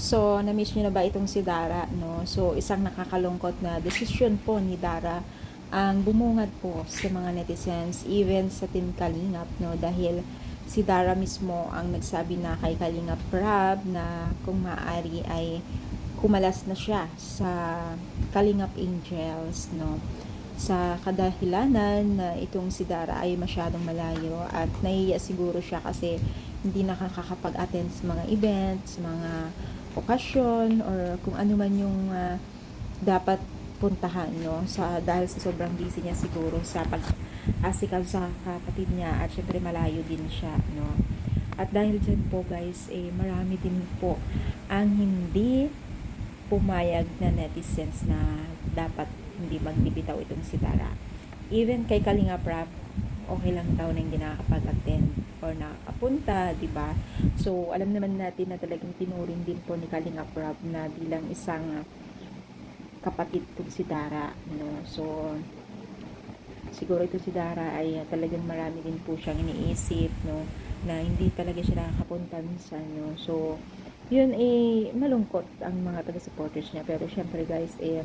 So, na-miss nyo na ba itong si Dara, no? So, isang nakakalungkot na desisyon po ni Dara ang bumungad po sa mga netizens, even sa Team Kalingap, no? Dahil si Dara mismo ang nagsabi na kay Kalingap Prab na kung maaari ay kumalas na siya sa Kalingap Angels, no? Sa kadahilanan na itong si Dara ay masyadong malayo at naiya siguro siya kasi hindi nakakapag-attend sa mga events, mga okasyon, or kung ano man yung ah, dapat puntahan, no? Sa, dahil sa sobrang busy niya siguro sa pag asikaw sa kapatid niya at syempre malayo din siya, no? At dahil dyan po guys, eh, marami din po ang hindi pumayag na netizens na dapat hindi magbibitaw itong si Dara. Even kay Kalinga Prab, okay lang daw na hindi nakakapag-attend or nakakapunta, di ba? So, alam naman natin na talagang tinuring din po ni Kalinga Prab na bilang isang kapatid po si Dara, no? So, siguro ito si Dara ay talagang marami din po siyang iniisip, no? Na hindi talaga siya nakakapunta minsan, no? So, yun eh, malungkot ang mga taga-supporters niya. Pero syempre guys, eh,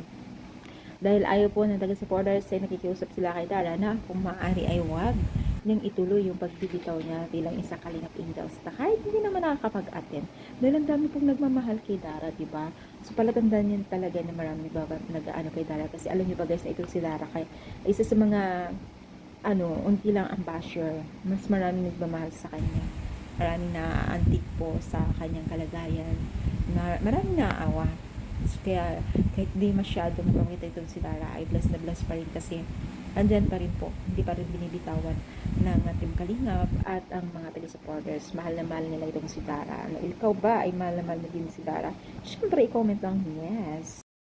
dahil ayaw po ng taga-supporters ay nakikiusap sila kay Dara na kung maaari ay wag niyang ituloy yung pagbibitaw niya bilang isang kalingap angels na kahit hindi naman nakakapag-attend. Dahil ang dami pong nagmamahal kay Dara, di ba? So palatandaan niyan talaga na marami ba nag-ano kay Dara kasi alam niyo ba guys na ito si Dara kay isa sa mga ano, unti lang ang basher. Mas marami nagmamahal sa kanya. Maraming na-antik po sa kanyang kalagayan. Na, maraming naaawa. Kaya kahit di masyadong pumita itong si Dara ay bless na bless pa rin kasi andyan pa rin po. Hindi pa rin binibitawan ng Team Kalingap at ang mga taga-supporters. Mahal na mahal nila itong si Dara. Ano, ikaw ba ay mahal na mahal na din si Dara? Siyempre, i-comment lang yes.